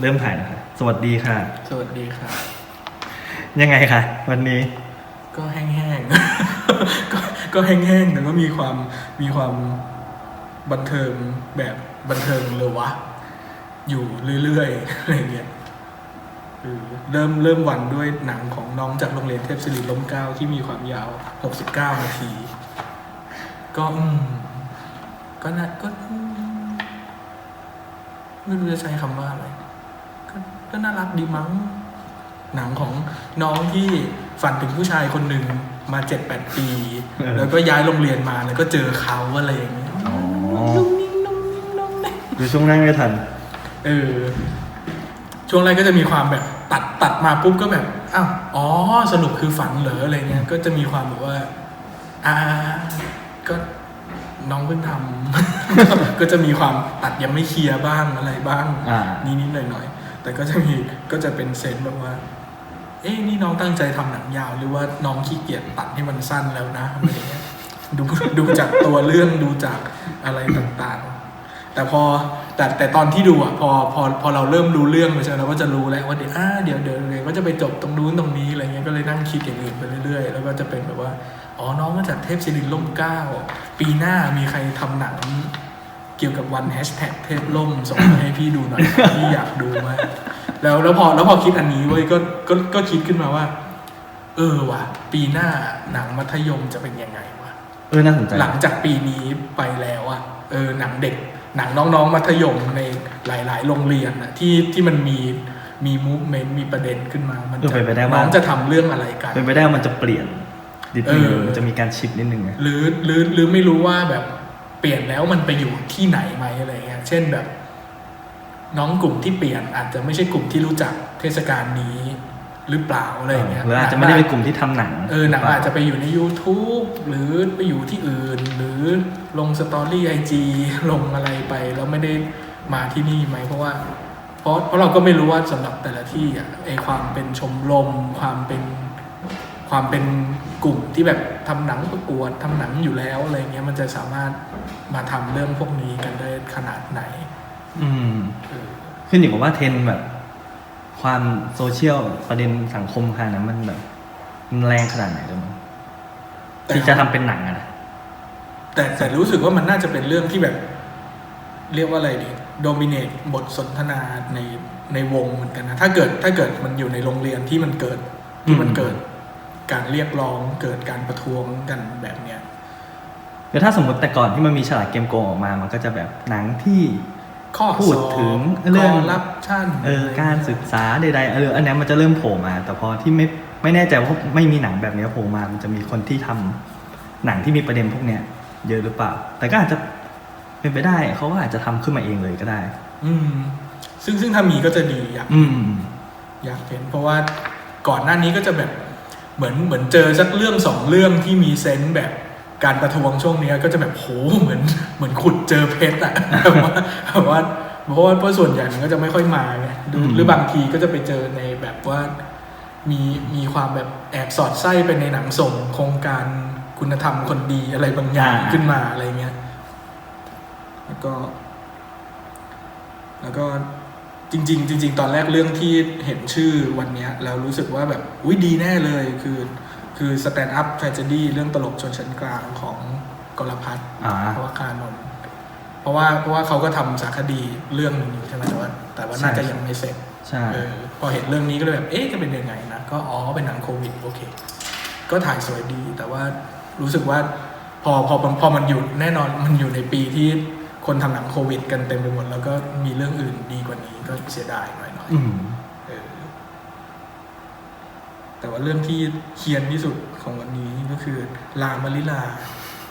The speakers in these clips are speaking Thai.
เริ่มถ่ายนะคะสวัสดีค่ะ สวัสดีค่ะ ยังไงคะวันนี้ ก็แห้งๆ ก็ก็แห้งๆแต่ก็มีความมีความบันเทิงแบบบันเทิงเลยวะ อยู่เรื่อยๆอะไรเงี้ยเออเริ่มเริ่มวันด้วยหนังของน้องจากโรงเรียนเทพศิริลมเกล้าที่มีความยาว 69 นาที ก็อืมก็น่าก็อืมไม่รู้จะใช้คำว่าอะไร ก็ก็น่ารักดีมั้ง หนังของน้องที่ฝันถึงผู้ชายคนหนึ่งมาเจ็ดแปดปีเออแล้วก็ย้ายโรงเรียนมาแล้วก็เจอเขาอะไรอย่างเงี้ยอ๋อนุ่มนิ่มนุ่มนิ่มนุ่มนิ่มดูช่วงนั่งไม่ทัน เออ ช่วงแรกก็จะมีความแบบตัดตัดมาปุ๊บก็แบบอ้าวอ๋อ สรุปคือฝันเหรออะไรเงี้ย ก็จะมีความแบบว่า อ่า ก็น้องเพิ่งทำ ก็จะมีความตัดยังไม่เคลียร์บ้างอะไรบ้างอ่านิดๆหน่อยๆ แต่ก็จะมีก็จะเป็นเซนแบบว่า เอ๊ะนี่น้องตั้งใจทำหนังยาว หรือว่าน้องขี้เกียจตัดให้มันสั้นแล้วนะอะไรเงี้ยดูดูจากตัวเรื่องดูจากอะไรต่างๆ แต่พอแต่แต่ตอนที่ดูอะพอพอพอเราเริ่มรู้เรื่องไปใช่ไหมเราก็จะรู้แล้วว่าเดี๋ยวอ่าเดี๋ยวเดี๋ยวเดี๋ยวก็จะไปจบตรงนู้นตรงนี้อะไรเงี้ยก็เลยนั่งคิดอย่างอื่นไปเรื่อยๆ แล้วก็จะเป็นแบบว่าอ๋อน้องมาจากเทพศิรินล่มเก้าปีหน้ามีใครทำหนัง เกี่ยวกับวันแฮชแท็กเทพล่มส่งมาให้พี่ดูหน่อยพี่อยากดูมากแล้วแล้วพอแล้วพอคิดอันนี้เว้ยก็ก็ก็คิดขึ้นมาว่า เออว่ะ ปีหน้าหนังมัธยมจะเป็นยังไงวะเออน่าสนใจหลังจากปีนี้ไปแล้วอะเออหนังเด็กหนังน้องๆ มัธยมในหลาย ๆ โรงเรียนอะที่ที่มันมีมีมูฟเมนต์มีประเด็นขึ้นมา มันเออจะเป็นไปได้น้ว่าองจะทำเรื่องอะไรกันเป็นไปได้ว่ามันจะเปลี่ยนนิดนึงเออมันจะมีการชิปนิดนึงไงหรือหรือหรือไม่รู้ว่าแบบ เปลี่ยนแล้วมันไปอยู่ที่ไหนไหมอะไรเงี้ย เช่นแบบ น้องกลุ่มที่เปลี่ยนอาจจะไม่ใช่กลุ่มที่รู้จักเทศกาลนี้หรือเปล่าอะไรเงี้ยหรืออาจจะไม่ได้เป็นกลุ่มที่ทำหนัง เออหนังอาจจะไปอยู่ใน YouTube หรือไปอยู่ที่อื่น หรือลงสตอรี่ไอจีลงอะไรไป แล้วไม่ได้มาที่นี่ไหมเพราะว่าเพราะเพราะเราก็ไม่รู้ว่าสำหรับแต่ละที่อะไอความเป็นชมรมความเป็น ความเป็นกลุ่มที่แบบทำหนังประกวดทำหนังอยู่แล้วอะไรเงี้ยมันจะสามารถมาทำเรื่องพวกนี้กันได้ขนาดไหน อืมเออขึ้นอยู่กับว่าเทรนด์แบบ ความโซเชียลประเด็นสังคมขนาดนั้นมันแบบมันแรงขนาดไหนเลยมั้งแต่ที่จะทำเป็นหนังอะนะแต่แต่รู้สึกว่ามันน่าจะเป็นเรื่องที่แบบ เรียกว่าอะไรดีโดมิเนตบทสนทนาในในวงเหมือนกันนะ ถ้าเกิดถ้าเกิดมันอยู่ในโรงเรียนที่มันเกิดที่มันเกิด การเรียกร้องเกิดการประท้วงกันแบบเนี้ยเดี๋ยวถ้าสมมติแต่ก่อนที่มันมีฉลากเกมโกงออกมา มันก็จะแบบหนังที่ข้อพูดสอบถึงเรื่องคอรับชั่นเออการศึกษาใดๆเอออันเนี้ยมันจะเริ่มโผล่มา แต่พอที่ไม่ไม่แน่ใจว่าไม่มีหนังแบบเนี้ยโผล่มา มันจะมีคนที่ทำหนังที่มีประเด็นพวกเนี้ยเยอะหรือเปล่า แต่ก็อาจจะเป็นไปได้เขาก็อาจจะทำขึ้นมาเองเลยก็ได้ อืม ซึ่งซึ่งถ้ามีก็จะดีอยากอืม อยากเห็นเพราะว่าก่อนหน้านี้ก็จะแบบ เหมือนเหมือนเจอสักเรื่องสองเรื่องที่มีเซนส์แบบการประท้วงช่วงเนี้ยก็จะแบบโหเหมือนเหมือนขุดเจอเพชรอะแบบว่าแบบว่าเพราะว่าเพราะส่วนใหญ่มันก็จะไม่ค่อยมาไงหรืออืมหรือบางทีก็จะไปเจอในแบบว่ามีมีความแบบแอบสอดไส้ไปในหนังส่งโครงการคุณธรรมคนดีอะไรบางอย่างขึ้นมาอะไรเงี้ย แล้วก็ แล้วก็ จริง ๆ จริง ๆ ตอนแรกเรื่องที่เห็นชื่อวันเนี้ยแล้วรู้สึกว่าแบบอุ้ยดีแน่เลยคือคือ stand up tragedy เรื่องตลกชนชั้นกลางของกรพัฒน์อ่าพวคานนท์เพราะว่าเพราะว่าเขาก็ทำสารคดีเรื่องหนึ่งอยู่ใช่ไหมแต่ว่า แต่ว่าน่าจะยังไม่เสร็จใช่เออพอเห็นเรื่องนี้ก็เลยแบบเอ๊ะจะเป็นยังไงนะก็อ๋อเป็นหนังโควิดโอเค ก็ถ่ายสวยดี แต่ว่ารู้สึกว่าพอพอพอมันอยู่แน่นอนมันอยู่ในปีที่ คนทำหนังโควิด กันเต็มไปหมด แล้วก็มีเรื่องอื่นดีกว่านี้ก็เสียดายหน่อยหน่อยอืมเออแต่ว่าเรื่องที่เคียนที่สุดของวันนี้ก็คือลามาริลา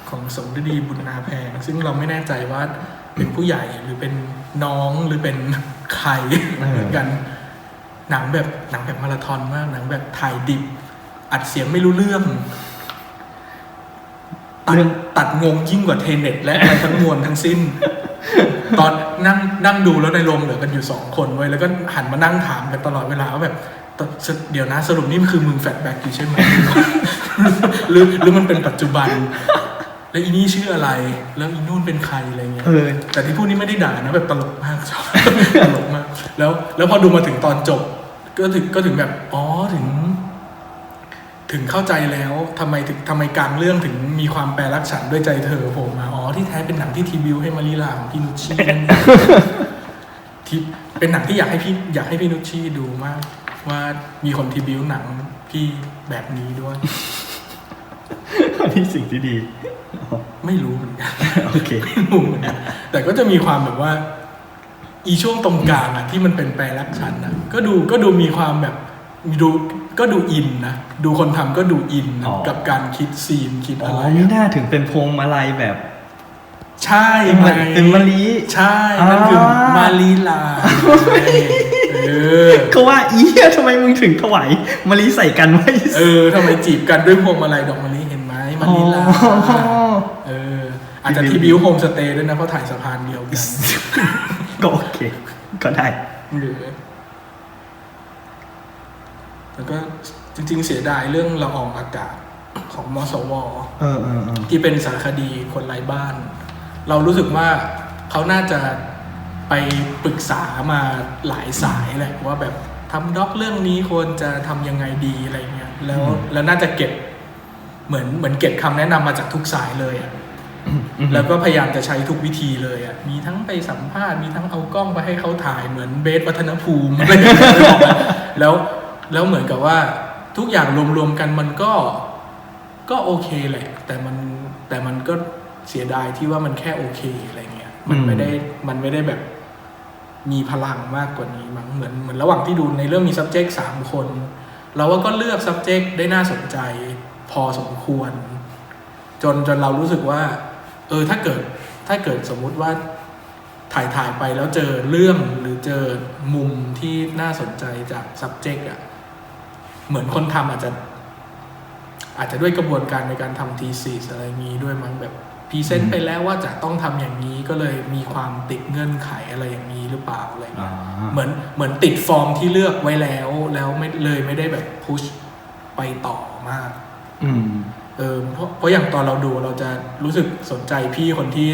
ของสมฤดีบุญนาแพง ซึ่งเราไม่แน่ใจว่าเป็นผู้ใหญ่หรือเป็นน้องหรือเป็นใครเออเหมือนกัน หนังแบบหนังแบบมาราธอนมากหนังแบบถ่ายดิบ อัดเสียงไม่รู้เรื่อง ตัดเรื่องตัดงงยิ่งกว่าเทเน็ตและอะไรทั้งมวลทั้งสิ้น ตอนนั่งนั่งดูแล้วในโรงเหลือกันอยู่สองคนไว้ยแล้วก็หันมานั่งถามกันตลอดเวลาว่าแบบตเดี๋ยวนะสรุปนี่คือมึงแฟลชแบ็กอยู่ใช่ไหมหรือหรือมันเป็นปัจจุบัน แล้วอีนี่ชื่ออะไร แล้วอีนู่นเป็นใครอะไรเงี้ยเออแต่ที่พูดนี่ไม่ได้ด่านะแบบตลกมากชอบตลกมากแล้วแล้วพอดูมาถึงตอนจบ ก็ถึงก็ถึงแบบอ๋อถึง ถึงเข้าใจแล้วทำไมถึงทำไมกลางเรื่องถึงมีความแปลรักฉันด้วยใจเธอโผล่มาอ๋อที่แท้เป็นหนังที่ทีบิวให้มาริลาของพี่นุชชีเล่นที่เป็นหนังที่อยากให้พี่อยากให้พี่นุชชีดูมาก ว่ามีคนทีบิวหนังพี่แบบนี้ด้วยอันนี้สิ่งที่ดีอ๋อไม่รู้เหมือนกันโอเคไม่รู้เหมือนกันแต่ก็จะมีความแบบว่า อีช่วงตรงกลางอะที่มันเป็นแปลรักฉันอะก็ดูก็ดูมีความแบบดู ก็ดูอินนะ ดูคนทำก็ดูอินนะอ๋อ กับการคิดซีนคิดอ๋อะอไรไม่อะน่าถึงเป็นพวงมาลัยแบบใช่ไงเป็นมะลิ ใช่นั่นคืออ่ามาลีลาเออ ก็ว่าอีเหี้ยทำไมมึงถึงถวายมะลิใส่กันไว้เออทำไมจีบกันด้วยพวงมาลัยดอกมะลิเห็นไหมมาลีลาอ๋อ เออ อาจจะที่บิวโฮมสเตย์ด้วยนะ เพราะถ่ายสะพานเดียวกันก็โอเค ก็ได้หรือ แล้วก็จริง ๆ เสียดายเรื่องละอองอากาศของมสว เออเออเออที่เป็นสารคดีคนไร้บ้าน เรารู้สึกว่าเขาน่าจะไปปรึกษามาหลายสายแหละว่าแบบทำด็อกเรื่องนี้ควรจะทำยังไงดีอะไรเงี้ยแล้วแล้วน่าจะเก็บเหมือนเหมือนเก็บคำแนะนำมาจากทุกสายเลยอะแล้วก็พยายามจะใช้ทุกวิธีเลยอะมีทั้งไปสัมภาษณ์มีทั้งเอากล้องไปให้เขาถ่ายเหมือนเบสวัฒนภูมิอะไรอย่างเงี้ยนึกออกไหมแล้ว แล้วเหมือนกับว่าทุกอย่างรวมๆกันมันก็ก็โอเคแหละ แต่มันแต่มันก็เสียดายที่ว่ามันแค่โอเคอะไรเงี้ย มันไม่ได้มันไม่ได้แบบมีพลังมากกว่านี้มั้งเหมือนเหมือนระหว่างที่ดูในเรื่องมี subject สามคน เราว่าก็เลือก subject ได้น่าสนใจ พอสมควร จนจนเรารู้สึกว่า เออถ้าเกิดถ้าเกิดสมมุติว่าถ่ายถ่ายไปแล้วเจอเรื่องหรือเจอมุมที่น่าสนใจจาก subject อะ เหมือนคนทำอาจจะ อาจจะด้วยกระบวนการในการทำ thesis อะไรมีด้วยมั้งแบบพรีเซนต์ไปแล้วว่าจะต้องทำอย่างนี้ก็เลยมีความติดเงื่อนไขอะไรอย่างนี้หรือเปล่าอะไรอ่าเงี้ยเหมือนเหมือนติดฟอร์มที่เลือกไว้แล้วแล้วไม่เลยไม่ได้แบบพุชไปต่อมาก อืมเออเพราะเพราะอย่างตอนเราดูเราจะรู้สึกสนใจพี่คนที่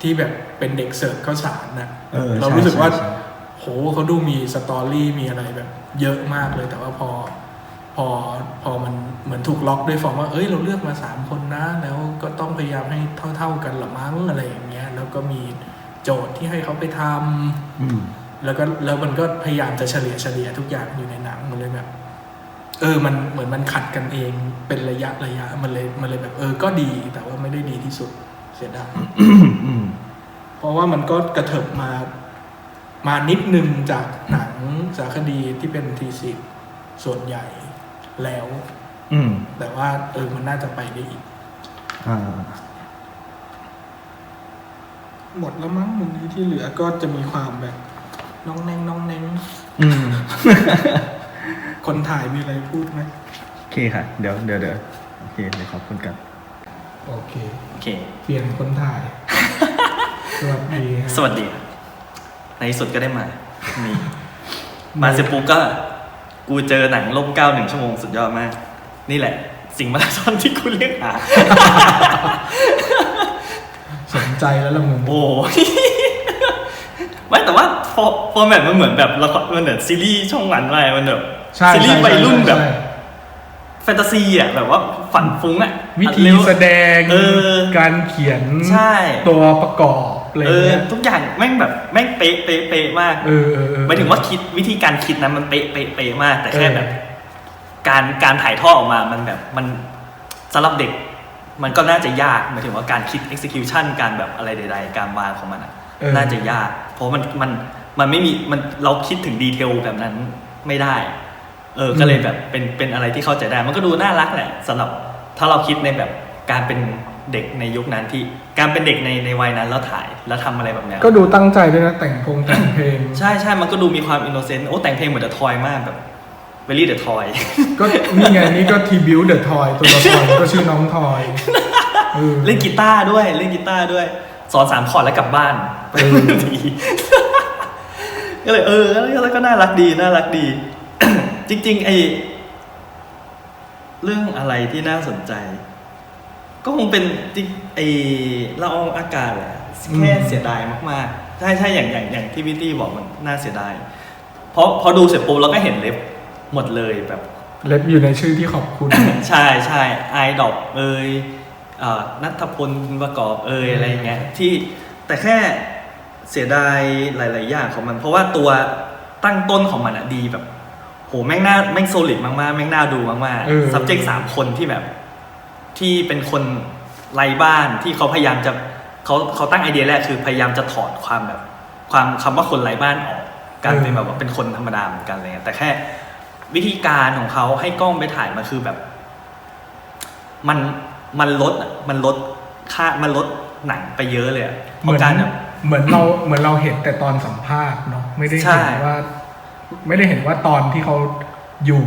ที่แบบเป็นเด็กเสิร์ฟข้าวสารนะเออเราใช่รู้สึกว่าใช่ใช่โหเขาดูมีสตอรี่มีอะไรแบบ เยอะมากเลยแต่ว่าพอ พอพอมันเหมือนถูกล็อกด้วยฟอร์มว่า เอ้ยเราเลือกมาสามคนนะ แล้วก็ต้องพยายามให้เท่า ๆกันละมั้งอะไรอย่างเงี้ย แล้วก็มีโจทย์ที่ให้เขาไปทำอืมแล้วก็แล้วมันก็พยายามจะเฉลี่ยเฉลี่ยทุกอย่างอยู่ในหนังมันเลยแบบเออ มันเหมือนมันขัดกันเองเป็นระยะระยะ มันเลยมันเลยแบบ เออ ก็ดี แต่ว่าไม่ได้ดีที่สุด เสียดายอืมเพราะว่ามันก็กระเถิบมา มานิดนึงจากหนังสารคดีที่เป็นทีสิส่วนใหญ่ แล้ว อืม แต่ว่าเออมันน่าจะไปได้อีก อ่า หมดแล้วมั้งวันนี้ที่เหลือก็จะมีความแบบน้องแนงน้องแนงอืม คนถ่ายมีอะไรพูดไหมโอเคค่ะ เดี๋ยวเดี๋ยวเดี๋ยวโอเค เดี๋ยวขอบคุณกันโอเค โอเค เปลี่ยนคนถ่าย สวัสดีครับ สวัสดี ในที่สุดก็ได้มา นี่ มาเสร็จปุ๊บก็ กูเจอหนังล่มเก้าหนึ่งชั่วโมงสุดยอดมาก นี่แหละ สิ่งมาราธอนที่กูเรียกหา สนใจแล้วละมึงโอ้ไม่แต่ว่าฟอฟอร์แมตมันเหมือนแบบละครมันเหมือนซีรีส์ช่องวันไปมันแบบใช่ซีรีใช่ส์วัยรุ่นแบบ ใช่แฟนตาซีอะแบบว่าฝันฟุ้งอะวิธีเร็วแสดงเออการเขียนใช่ ตัวประกอบ อะไรเออเงี้ย ทุกอย่างแม่งแบบแม่งเป๊ะเป๊ะเป๊ะมากเออเออเออหมายถึงว่าคิดวิธีการคิดนั้นมันเป๊ะเป๊ะเป๊ะมาก แต่แค่เออแบบการการถ่ายทอดออกมา มันแบบมันสำหรับเด็ก มันก็น่าจะยากหมายถึงว่าการคิด execution การแบบอะไรใด ๆ การวางของมันอะเออ น่าจะยาก เพราะมันมันมันไม่มีมันเราคิดถึงดีเทลแบบนั้นไม่ได้ เออ ก็เลยแบบเป็นเป็นอะไรที่เข้าใจได้ มันก็ดูน่ารักแหละสำหรับถ้าเราคิดในแบบการเป็น เด็กในยุคนั้นที่การเป็นเด็กในในวัยนั้นแล้วถ่ายแล้วทำอะไรแบบเนี้ยก็ดูตั้งใจด้วยนะแต่งพงแต่งเพลง ใช่ใช่มันก็ดูมีความอินโนเซนต์โอ้แต่งเพลงเหมือนเดอะทอยมากแบบเวลี่เดอะทอย ก็นี่ไงนี่ก็ทีบิวเดอะทอยตัวละครก็ชื่อน้องทอยเออเล่นกีตาร์ด้วยเล่นกีตาร์ด้วย สอนสามคอร์ดแล้วกลับบ้านเออดีก็เลยเออแล้วแล้วก็น่ารักดีน่ารักดี จริงๆไอเรื่องอะไรที่น่าสนใจ ก็คงเป็นจริงไอละอองอากาศแหละแค่เสียดายมากๆ ใช่ใช่อย่างอย่างอย่างที่วิตตี้บอกมันน่าเสียดาย เพราะพอดูเสร็จปุ๊บเราก็เห็นเล็บหมดเลยแบบ เล็บอยู่ในชื่อที่ขอบคุณ ใช่ใช่ไอดอบเอยเอ่อนัทพลประกอบเอยอะไรอย่างเงี้ยที่แต่แค่เสียดายหลาย ๆ อย่างของมัน เพราะว่าตัวตั้งต้นของมันอะดีแบบโหแม่งน่าแม่งโซลิดมาก ๆ แม่งน่าดูมากเออๆ subject สามคนที่แบบ ที่เป็นคนไร้บ้านที่เขาพยายามจะเขาเขาตั้งไอเดียแรกคือพยายามจะถอดความแบบ ความคำว่าคนไร้บ้านออกกลารเป็นแบบว่าเป็นคนธรรมดาเหมือนกันอะไรเลยแต่แค่วิธีการของเขาให้กล้องไปถ่ายมาคือแบบ มันมันลดอะมันลดค่ามันลดหนังไปเยอะเลยอะเพเหมือราะนการแบบเหมือนเราเหมือนเราเห็นแต่ตอนสัมภาษณ์เนาะไม่ได้ใช่เห็นว่า ไม่ได้เห็นว่าตอนที่เขาอยู่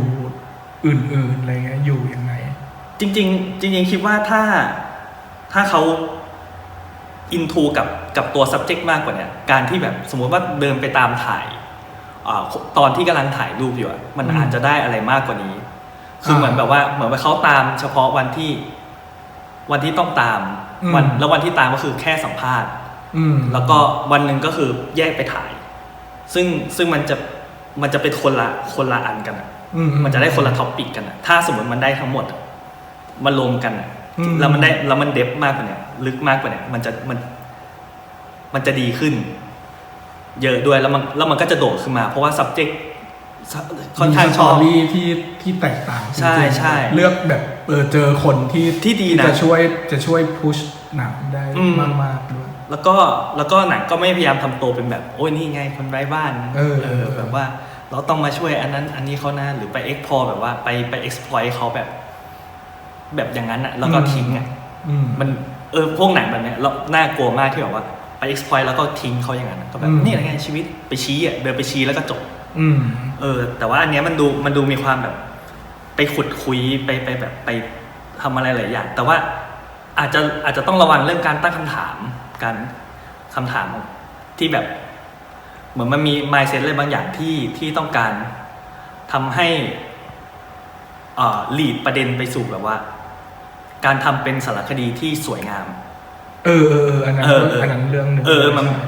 อื่นๆอะไรเงี้ยอยู่ยังไง จริง ๆ จริง ๆ คิดว่าถ้าถ้าเขาอินทูกับกับตัว subject มากกว่าเนี้ยการที่แบบสมมติว่าเดินไปตามถ่ายอาตอนที่กำลังถ่ายรูปอยู่อะมันอืมอาจจะได้อะไรมากกว่านี้ คือเหมือนอ่าแบบว่าเหมือนว่าเขาตามเฉพาะวันที่ วันที่ต้องตามอืมวันแล้ววันที่ตามก็คือแค่สัมภาษณ์ อืมแล้วก็วันหนึ่งก็คือแยกไปถ่าย ซึ่งซึ่งมันจะมันจะเป็นคนละคนละอันกันอะอืมันจะได้คนละท็อปปิกกันอะถ้าสมมติมันได้ทั้งหมดอะ มารวมกันอะอืม แล้วมันได้แล้วมันเดฟมากกว่าเนี้ยลึกมากกว่าเนี้ยมันจะมันมันจะดีขึ้น เยอะด้วยแล้วมันแล้วมันก็จะโดดขึ้นมา เพราะว่า subject ค่อนข้างชอบ มีสตรี่ที่ที่แตกต่างจริงๆใช่ใช่เลือกแบบเออเจอคนที่ที่ดีนะจะช่วยจะช่วยพุชหนังได้อืม มากๆด้วย แล้วก็แล้วก็หนังก็ไม่พยายามทำตัวเป็นแบบ โอ้ยนี่ไงคนไร้บ้านเออเออ แบบว่าเราต้องมาช่วยอันนั้นอันนี้เขานะหรือไปเอ็กพอแบบว่าไปไป exploit เขาแบบ แบบอย่างนั้นอะแล้วก็ทิ้งอะอืมมันเออพวกหนังแบบเนี้ยเราน่ากลัวมากที่แบบว่าไป exploit แล้วก็ทิ้งเขาอย่างนั้นอะก็แบบอืมนี่อะไรไงชีวิตไปชี้อะเดินไปชี้แล้วก็จบอืมเออ แต่ว่าอันเนี้ยมันดูมันดูมีความแบบ ไปขุดคุยไปไปแบบไปทำอะไรหลายอย่าง แต่ว่าอาจจะอาจจะต้องระวังเรื่องการตั้งคำถามการคำถามที่แบบ เหมือนมันมี mindset อะไรบางอย่างที่ที่ต้องการทำให้เอ่อ lead ประเด็นไปสู่แบบว่า การทำเป็นสารคดีที่สวยงาม เออเออเอออันนั้นเออเอออัอันนั้นเรื่องหนึ่งเออมันใช่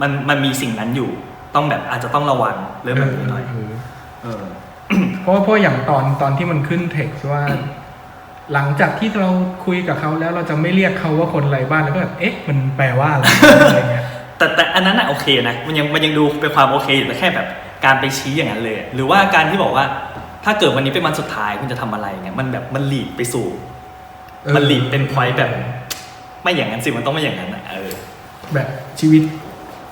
มันมันมีสิ่งนั้นอยู่ ต้องแบบอาจจะต้องระวังเรื่องแบบนี้หน่อยเออเออเพราะเพราะอย่างตอนตอนที่มันขึ้นเท็กซ์ว่า หลังจากที่เราคุยกับเขาแล้วเราจะไม่เรียกเขาว่าคนไร้บ้านแล้วก็แบบเอ๊ะ มันแปลว่าอะไรอะไรเงี้ยแต่แต่อันนั้นอะโอเคนะมันยังมันยังดูเป็นความโอเคอยู่แต่แค่แบบการไปชี้อย่างนั้นเลย หรือว่าการที่บอกว่า ถ้าเกิดวันนี้เป็นวันสุดท้ายคุณจะทำอะไรเนี่ยมันแบบมันหลีดไปสู่ เออ มันหลีดเป็นพอยต์แบบ ไม่อย่างนั้นสิมันต้องไม่อย่างนั้นอะเออ แบบชีวิต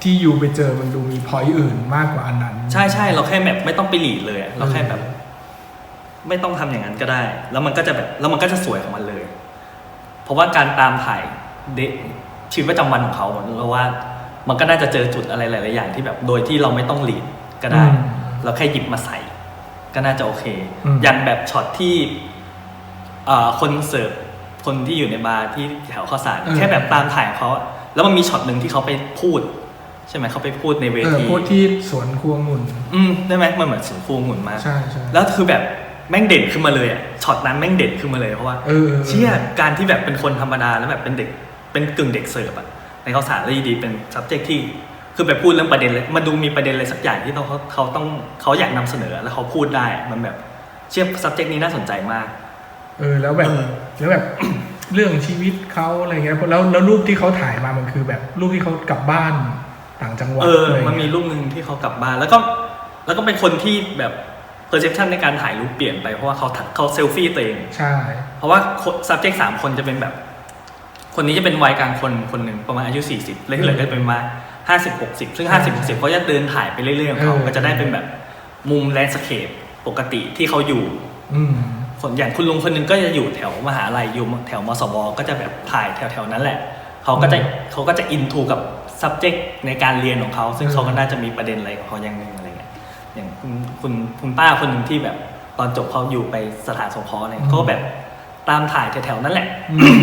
ที่อยู่ไปเจอมันดูมีพอยต์อื่นมากกว่าอันนั้น ใช่ใช่เราแค่แบบไม่ต้องไปหลีดเลยอะเราแค่แบบ ไม่ต้องทำอย่างนั้นก็ได้ แล้วมันก็จะแบบแล้วมันก็จะสวยของมันเลย เพราะว่าการตามถ่ายเดชีวิตประจำวันของเขาเราว่า มันก็น่าจะเจอจุดอะไรหลายๆอย่างที่แบบโดยที่เราไม่ต้องหลีดก็ได้ อืมเราแค่หยิบมาใส่ ก็น่าจะโอเค อืม อย่างแบบช็อตที่เอ่อคนเสิร์ฟ คนที่อยู่ในบาร์ที่แถวข้าวสารแค่แบบตามถ่ายของเขาอะแล้วมันมีช็อตหนึ่งที่เขาไปพูด ใช่ไหมเขาไปพูดในเวเออทีพูดที่สวนครัวงุ่นอืมได้ไหมมันเหมือนสูงคูหมุนมากใช่ใช่ แล้วคือแบบแม่งเด่นขึ้นมาเลยอะช็อตนั้นแม่งเด่นขึ้นมาเลยเพราะว่าเออ เชี่ยการที่แบบเป็นคนธรรมดาแล้วแบบเป็นเด็กเป็นกึ่งเด็กเสิร์ฟอะในข้าวสารแล้วอยู่ดีเป็น subject ที่คือไปพูดเรื่องประเด็นเลยมันดูมีประเด็นอะไรสักอย่างที่ต้องเขาเขาต้องเขาอยากนำเสนอแล้วเขาพูดได้มันแบบเชี่ย subject นี้น่าสนใจมาก เออแล้วแบบเออ แล้วแบบ เรื่องชีวิตเขาอะไรเงี้ยแล้วแล้วรูปที่เขาถ่ายมามันคือแบบรูปที่เขากลับบ้านต่างจังหวัดเอออะไรมันมีเงี้ยรูปหนึ่งที่เขากลับบ้านแล้วก็แล้วก็เป็นคนที่แบบ perception ในการถ่ายรูปเปลี่ยนไปเพราะว่าเขาเขาเซลฟี่ตัวเอง ใช่ เพราะว่า subject สามคนจะเป็นแบบ คนนี้จะเป็นวัยกลางคนคนหนึ่งประมาณอายุ 40แล้วที่เหลือก็เป็นมาห้าสิบหกสิบซึ่งห้าสิบหกสิบเขาจะเดินถ่ายไปเรื่อยๆของเขาก็จะได้เป็นแบบมุมแลนด์สเคปปกติที่เขาอยู่ อืม คนอย่างคุณลุงคนหนึงก็จะอยู่แถวมหาลัยอยู่แถวมสวก็จะแบบถ่ายแถวๆนั้นแหละเขาก็จะเขาก็จะอินทูกับ subject ในการเรียนของเขาซึ่งเขาก็น่าจะมีประเด็นอะไรของเขาอย่างหนึ่งอะไรเงี้ยอย่างคุณคุณคุณป้าคนหนึ่งที่แบบตอนจบเขาอยู่ไปสถานสงเคราะห์อะไรเงี้ยเขาก็แบบตามถ่ายแถวๆนั้นแหละอืม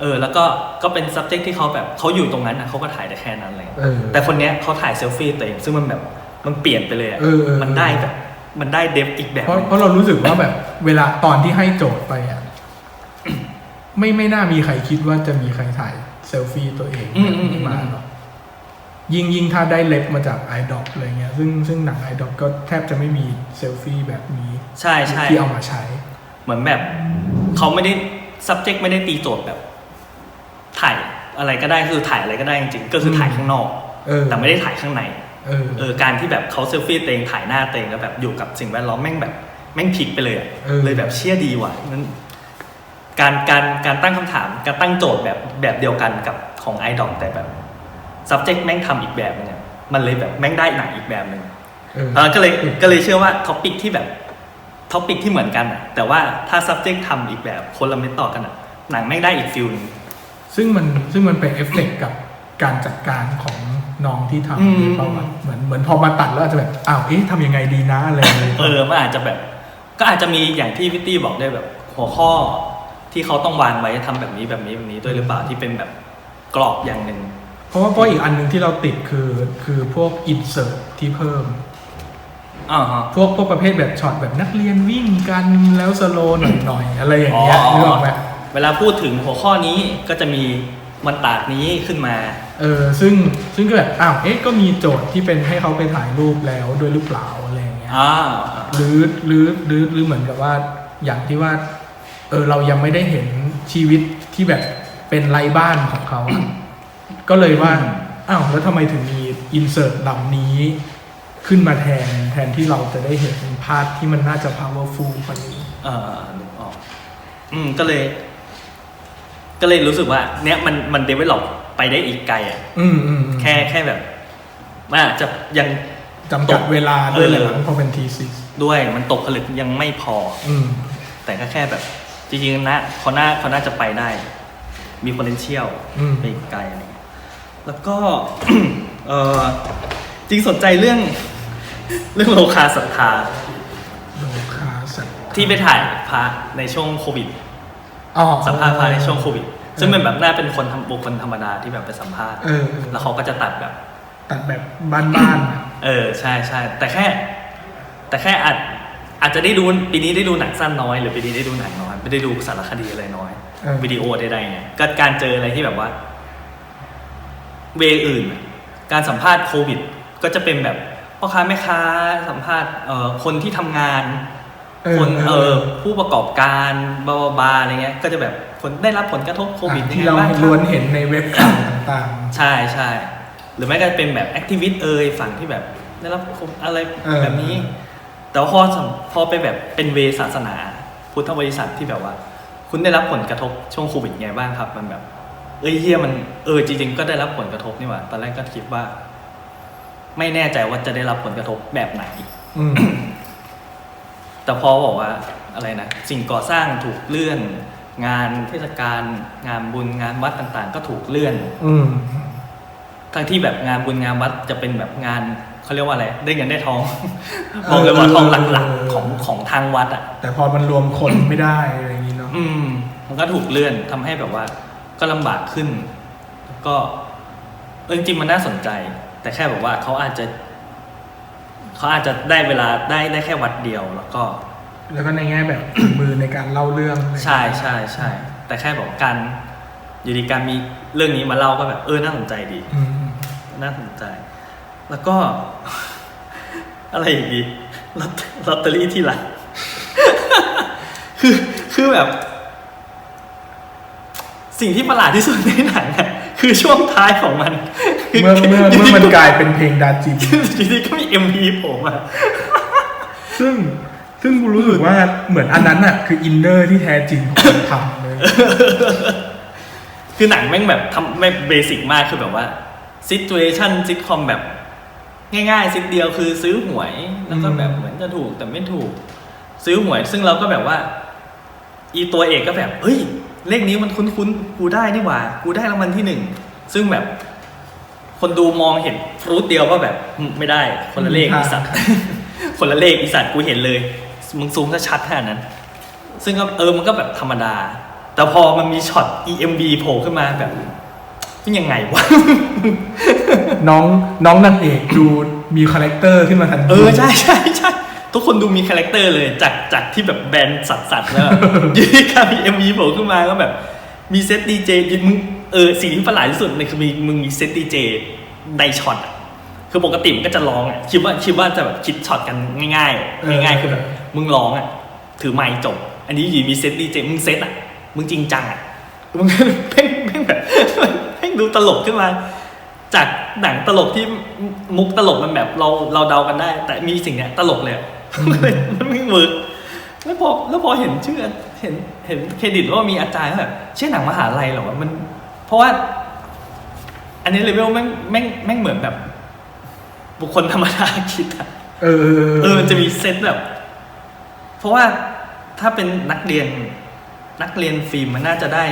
เออแล้วก็ก็เป็น subject ที่เขาแบบเขาอยู่ตรงนั้นนะเขาก็ถ่ายได้แค่นั้นเลยเออแต่คนเนี้ยเขาถ่ายเซลฟี่ตัวเองซึ่งมันแบบมันเปลี่ยนไปเลยอะเออเออมันได้แบบ มันได้เดฟอีกแบบเพราะหนึ่งเพราะเรารู้สึกว่าแบบเวลาตอนที่ให้โจทย์ไปอะไม่ไม่น่ามีใครคิดว่าจะมีใครถ่ายเซลฟี่ตัวเองอืมอืมอืมมาหรอกยิ่งยิ่งถ้าได้เล็บมาจากไอดอลอะไรเงี้ยซึ่งซึ่งหนังไอดอลก็แทบจะไม่มีเซลฟี่แบบนี้ ใช่ใช่ที่เอามาใช้ เหมือนแบบเขาไม่ได้ subject ไม่ได้ตีโจทย์แบบ ถ่ายอะไรก็ได้คือถ่ายอะไรก็ได้จริงๆ ก็คือถ่ายข้างนอกเออแต่ไม่ได้ถ่ายข้างใน เออเออการที่แบบเขาเซลฟี่เตวเองถ่ายหน้าเตวเองแล้วแบบอยู่กับสิ่งแวดล้อมแม่งแบบแม่งพลิกไปเลยอะเออ เลยแบบเชื่อดีว่ะนั้นการการการตั้งคำถามการตั้งโจทย์แบบแบบเดียวกันกับของไอดอลแต่แบบ subject แม่งทำอีกแบบนึงอะมันเลยแบบแม่งได้หนังอีกแบบหนึ่ง เออ เออก็เลยก็เลยเชื่อว่าท็อปิกที่แบบท็อปิกที่เหมือนกันอะแต่ว่าถ้า subject ทำอีกแบบคนละเม็ดต่อกันอะหนังแม่งได้อีกฟิลนึงซึ่งมันซึ่งมันเป็นเอฟเฟกต์กับการจัดการของ น้องที่อืมทำด้วยเปล่าวะเหมือนเหมือนพอมาตัดแล้วอาจจะแบบอ้าวเอ๊ะทำยังไงดีนะอะไรเลยเออมันอาจจะแบบ ก็อาจจะมีอย่างที่พี่ตี้บอกได้วยแบบหัวข้อที่เขาต้องวางไว้ทำแบบนี้แบบนี้แบบนี้ด้วยหรือเปล่าที่เป็นแบบกรอบอย่างหนึ่งเพราะว่าเพราะอีกอันหนึ่งที่เราติดคือคือพวกอินเสิร์ตที่เพิ่มอ่าฮะพวกพวกประเภทแบบช็อตแบบนักเรียนวิ่งกันแล้วสโลว์หน่อยๆอะไรอย่างเงี้ยอ๋อนึกออกไหมเวลาพูดถึงหัวข้อนี้ก็จะมี มันตาดนี้ขึ้นมา เออซึ่งซึ่งก็แบบอ้าวเอ๊ะก็มีโจทย์ที่เป็นให้เขาไปถ่ายรูปแล้วด้วยหรือเปล่าอะไรอย่างเงี้ยอ่าหรือหรือหรือหรือเหมือนกับว่าอย่างที่ว่าเออเรายังไม่ได้เห็นชีวิตที่แบบเป็นไร้บ้านของเขาอะก็เลยว่าอ้าวแล้วทำไมถึงมีอินเสิร์ตเหล่านี้ ขึ้นมาแทนแทนที่เราจะได้เห็นพาร์ทที่มันน่าจะ powerful กว่านี้ เออนึกออก อืมก็เลย ก็เลยรู้สึกว่าเนี้ยมันมันเดเวลลอปไปได้อีกไกลอะอืมอืมอืมแค่แค่แบบมันอาจจะยังจำกัดเวลาด้วยแหละเออมั้งเพราะเป็นทีซีด้วยมันตกผลึกยังไม่พอ อืมแต่ก็แค่แบบ จริงๆนะเขาน่าเขาน่าจะไปได้ มี potential อืมไปอีกไกลอะไรเงี้ยแล้วก็เออจริงสนใจเรื่อง เรื่องโลคาศรัทธาโลคาสัตว์ที่ไปถ่ายพระในช่วงโควิดอ๋อ สัมภาษณ์พระในช่วงโควิดซึ่งเป็นแบบน่าเป็นคนทำบุคคลธรรมดาที่แบบไปสัมภาษณ์เออเออแล้วเขาก็จะตัดแบบ ตัดแบบบ้านๆอะเออใช่ใช่แต่แค่ แต่แค่อาจอาจจะได้ดูปีนี้ได้ดูหนังสั้นน้อยหรือปีนี้ได้ดูหนังน้อยไม่ได้ดูสารคดีอะไรน้อยเออวิดีโอใดๆเนี่ยก็การเจออะไรที่แบบว่า เวอื่น การสัมภาษณ์โควิด ก็จะเป็นแบบพ่อค้าแม่ค้าสัมภาษณ์เอ่อคนที่ทำงานเออ คนเออเออผู้ประกอบการบาบาๆอะไรเงี้ยก็จะแบบคนได้รับผลกระทบโควิดอะยังที่ไงเราบ้างครับล้วนเห็นในเว็บข่าวต่างใช่ใช่หรือไม่ก็เป็นแบบแอคทิวิสต์เอยฝั่งที่แบบได้รับอะไรเออแบบนี้ แต่ว่าพอสำพอไปแบบเป็นเวศาสนา พุทธบริษัทที่แบบว่า คุณได้รับผลกระทบช่วงโควิดไงบ้างครับ มันแบบ เอ้ยเฮียมันเออจริงๆก็ได้รับผลกระทบนี่หว่าตอนแรกก็คิดว่า ไม่แน่ใจว่าจะได้รับผลกระทบแบบไหนๆอืม แต่พอบอกว่าอะไรนะสิ่งก่อสร้างถูกเลื่อน งานเทศกาลงานบุญงานวัดต่างๆ ก็ถูกเลื่อน อืมทั้งที่แบบงานบุญงานวัดจะเป็นแบบงานเขาเรียกว่าอะไรได้เงินได้ทองบอกเลยว่าทองหลักๆของของทางวัดอะ แต่พอมันรวมคนไม่ได้อะไรอย่างนี้เนาะอืม มันก็ถูกเลื่อนทำให้แบบว่าก็ลำบากขึ้นแล้วก็เออจริงๆมันน่าสนใจ แต่แค่แบบว่าเขาอาจจะ เขาอาจจะได้เวลาได้ได้แค่วัดเดียวแล้วก็แล้วก็ในแง่แบบ มือในการเล่าเรื่องใช่ใช่ใช่แต่แค่บอกการอยู่ดีการมีเรื่องนี้มาเล่าก็แบบเออน่าสนใจดีอืมน่าสนใจ แล้วก็ อะไรอีกดีลอตลอตเตอรี่ที่หลังคือคือแบบ สิ่งที่ประหลาดที่สุดในหนังอะคือช่วงท้ายของมัน เมื่อเมื่อเมื่อมันกลายเป็นเพลงดาจิมอยู่ดีก็มีเอ็มพีโผล่มาซึ่งซึ่งกูรู้สึกว่าเหมือนอันนั้นอะ คืออินเนอร์ที่แท้จริงของคนทำเลยคือหนังแม่งแบบทำไม่เบสิกมากคือแบบว่าซิทูเอชันซิทคอมแบบ ง่ายๆซิทเดียวคือซื้อหวยแล้วก็แบบอืมเหมือนจะถูกแต่ไม่ถูก ซื้อหวย ซึ่งเราก็แบบว่า อีตัวเอกก็แบบเฮ้ยเลขนี้มันคุ้นๆกูได้นี่หว่า กูได้รางวัลที่หนึ่งซึ่งแบบ คนดูมองเห็นฟรุตเดียวก็แบบอืมไม่ได้คนละเลขอีสัตว์ คนละเลขอีสัตว์กูเห็นเลย มึงซูมซะชัดขนาดนั้น ซึ่งก็เออมันก็แบบธรรมดา แต่พอมันมีช็อต EMB โผล่ขึ้นมาแบบเป็นยังไงวะ น้องน้องนางเอกดูมีคาแรคเตอร์ขึ้นมาทันทีเออใช่ใช่ใช่ทุกคนดูมีคาแรคเตอร์เลยจากจากที่แบบแบนสัตว์สัตว์แล้วอยูดีการมี MV โผล่ขึ้นมาก็แบบ มีเซตดีเจมึง เออสิ่งที่ประหลาดที่สุดมันคือมีมึงมีเซตดีเจในช็อตอะคือปกติมันก็จะร้องอะคิดว่าคิดว่าจะแบบคิดช็อตกันง่ายๆง่ายๆคือแบบมึงร้องอะถือไมค์จบ อันนี้อยู่มีเซตดีเจมึงเซตอะมึงจริงจังอะมึง เพ่งเพ่งแบบเพ่งดูตลกขึ้นมา จากหนังตลกที่มุกตลกมันแบบเราเราเดากันได้ แต่มีสิ่งเนี้ยตลกเลยอะมันเลยมันไม่เวิร์กแล้วพอแล้วพอเห็นชื่อเห็นเห็นเครดิตว่ามีอาจารย์แบบชื่อหนังมหาลัยเหรอวะมันเพ ราะว่า อันนี้เลเวลแม่งแม่งแม่งเหมือนแบบ บุคคลธรรมดาคิดอะเออเออมันจะมีเซตแบบ เพราะว่าถ้าเป็นนักเรียน นักเรียนฟิล์มมันน่าจะได้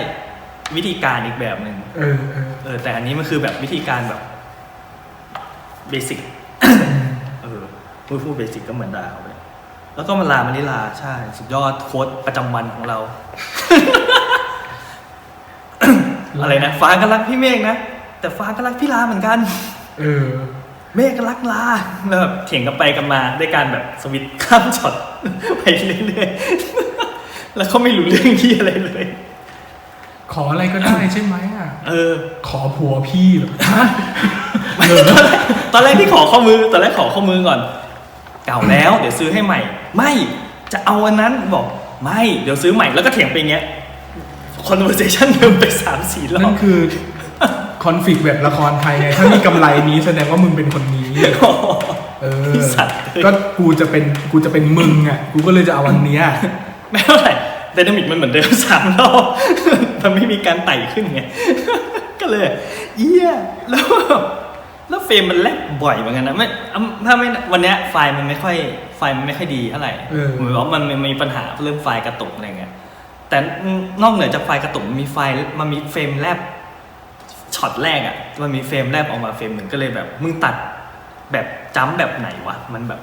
วิธีการอีกแบบหนึ่งเออเออเออ แต่อันนี้มันคือแบบวิธีการแบบเบสิกเออพูดพูดเบสิกก็เหมือนดาวเลยแล้วก็มาลามานิลาใช่ สุดยอดโค้ดประจำวันของเรา อะไรนะฟ้าก็รักพี่เมฆนะแต่ฟ้าก็รักพี่ลาเหมือนกัน เออ เมฆก็รักลาแล้วแบบเถียงกันไปกันมาด้วยการแบบสวิตช์ข้ามช็อตไปเรื่อยๆแล้วเขาไม่รู้เรื่องที่อะไรเลย ขออะไรก็ได้ใช่ไหมอะเออ ขอผัวพี่เหรอฮะตอนแรกที่ขอข้อมือตอนแรกขอข้อมือก่อน เก่าแล้ว เดี๋ยวซื้อให้ใหม่ ไม่จะเอาอันนั้นบอก ไม่ เดี๋ยวซื้อใหม่แล้วก็เถียงไปอย่างเงี้ย conversation เดิมไปสามสี่รอนั่บนคือคอนฟ lict แบบละครไทยไง ถ้ามีกำไรนี้แสดงว่ามึงเป็นคนนี้ เออไอ้สัตว์ก็กูจะเป็นกูจะเป็นมึงอะ กูก็เลยจะเอาอันเนี้ย ไม่เท่าไหร่ไดนามิกมันเหมือนเดิม สามรอบ มันไม่มีการไต่ขึ้นไง ก็เลยเอี้ยแล้วแล้วเฟรมมันแลกบ่อยเหมือนกันนะไม่อะถ้าไม่วันเนี้ยไฟล์มันไม่ค่อยไฟล์มันไม่ค่อยดีเท่าไหร่เออ เหมือนว่ามันมันมีปัญหาเรื่องไฟล์กระตุกอะไรเงี้ย แต่นอกเหนือจากไฟล์กระตุกมันมีไฟล์มันมีเฟรมแลบช็อตแรกอะ่ะมันมีเฟรมแลบออกมาเฟรมหนึ่งก็เลยแบบ มึงตัดแบบจ้ำแบบไหนวะมันแบบ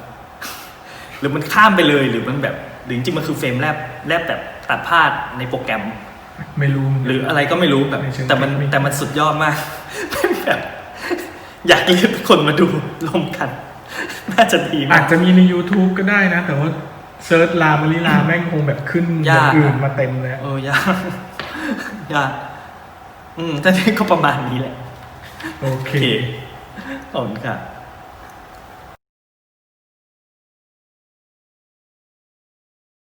หรือมันข้ามไปเลยหรือมันแบบหรือจริงๆมันคือเฟรมแลบแลบแบบตัดพลาดในโปรแกรม ไม่รู้หรืออะไรก็ไม่รู้แบบในเชิงแต่มันเทคนิคแต่มันสุดยอดมากเป็นแบบอยากเรียกทุกคนมาดูรวมกัน น่าจะดีมาอากจจะมีใน YouTube ก็ได้นะ แต่ว่า เซิร์ชลามาริลาแม่งคงแบบขึ้นอยากย่างอื่นมาเต็มเลยเออยาก ยากอืมแต่นี่ก็ประมาณนี้แหละโอโอเคเค ขอบคุณค่ะ